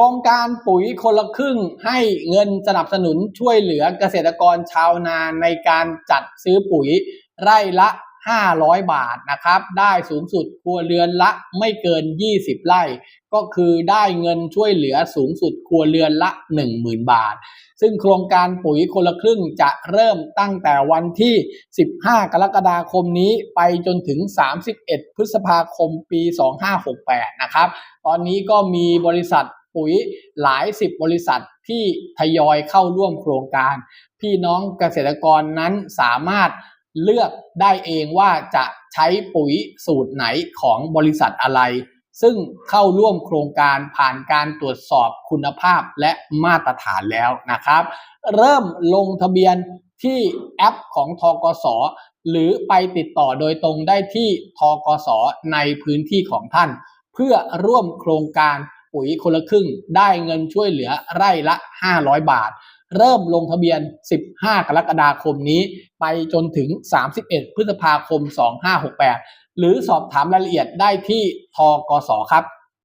ครงการปุ๋ยคนละครึ่งให้เงินสนับสนุนช่วยเหลือเกษตรกรชาวนาในการจัดซื้อปุ๋ยไร่ละ 500 บาทนะครับ ได้สูงสุดครัวเรือนละไม่เกิน 20 ไร่ ก็คือได้เงินช่วยเหลือสูงสุดครัวเรือนละ 10,000 บาท ซึ่งโครงการปุ๋ยคนละครึ่งจะเริ่มตั้งแต่วันที่ 15 กรกฎาคมนี้ไปจนถึง 31 พฤษภาคมปี 2568 นะครับ ตอนนี้ก็มีบริษัท ปุ๋ยหลายสิบบริษัทที่ทยอยเข้าร่วมโครงการ พี่น้องเกษตรกรนั้นสามารถเลือกได้เองว่าจะใช้ปุ๋ยสูตรไหนของบริษัทอะไร ซึ่งเข้าร่วมโครงการผ่านการตรวจสอบคุณภาพและมาตรฐานแล้วนะครับ เริ่มลงทะเบียนที่แอปของทกสหรือไปติดต่อโดยตรงได้ที่ทกสในพื้นที่ของท่าน เพื่อร่วมโครงการ ปุ๋ยคนละครึ่ง ได้เงินช่วยเหลือไร่ละ 500 บาท เริ่มลงทะเบียน 15 กรกฎาคมนี้ ไปจนถึง 31 พฤษภาคม 2568 หรือสอบถามรายละเอียดได้ที่ทกสครับ